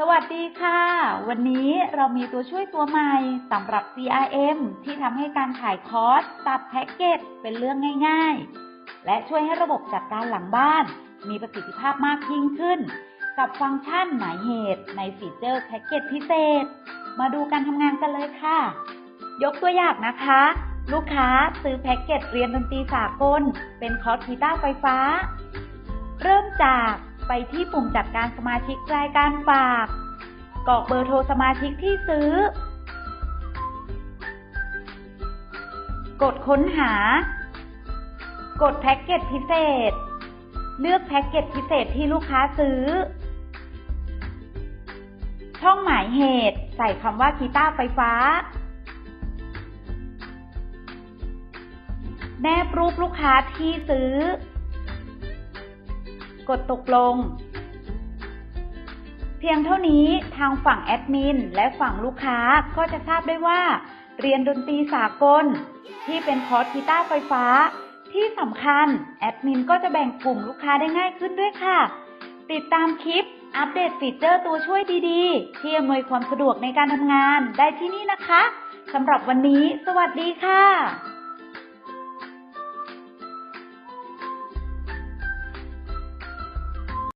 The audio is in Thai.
สวัสดีค่ะ วันนี้เรามีตัวช่วยตัวใหม่สำหรับ CRM ที่ทำให้การขายคอร์สตัดแพ็กเกจเป็นเรื่องง่ายๆ และช่วยให้ระบบจัดการหลังบ้าน มีประสิทธิภาพมากยิ่งขึ้น กับฟังก์ชันหมายเหตุในฟีเจอร์แพ็กเกจพิเศษ มาดูการทำงานกันเลยค่ะ ยกตัวอย่างนะคะ ลูกค้าซื้อแพ็กเกจเรียนดนตรีสากล เป็นคอร์สกีตาร์ไฟฟ้า เริ่มจาก ไปที่ปุ่มจัดการสมาชิกรายการฝาก กรอกเบอร์โทรสมาชิกที่ซื้อ กดค้นหา กดแพ็กเกจพิเศษ เลือกแพ็กเกจพิเศษที่ลูกค้าซื้อ ช่องหมายเหตุ ใส่คำว่ากีตาร์ไฟฟ้า แนบรูปลูกค้าที่ซื้อ กดตกลง เพียงเท่านี้ทางฝั่งแอดมินและฝั่งลูกค้าก็จะทราบได้ว่า เรียนดนตรีสากล ที่เป็นคอร์สกีตาร์ไฟฟ้า ที่สำคัญแอดมินก็จะแบ่งกลุ่มลูกค้าได้ง่ายขึ้นด้วยค่ะ ติดตามคลิปอัปเดตฟีเจอร์ตัวช่วยดีๆ ที่อำนวยความสะดวกในการทำงานได้ที่นี่นะคะสำหรับวันนี้ สวัสดีค่ะ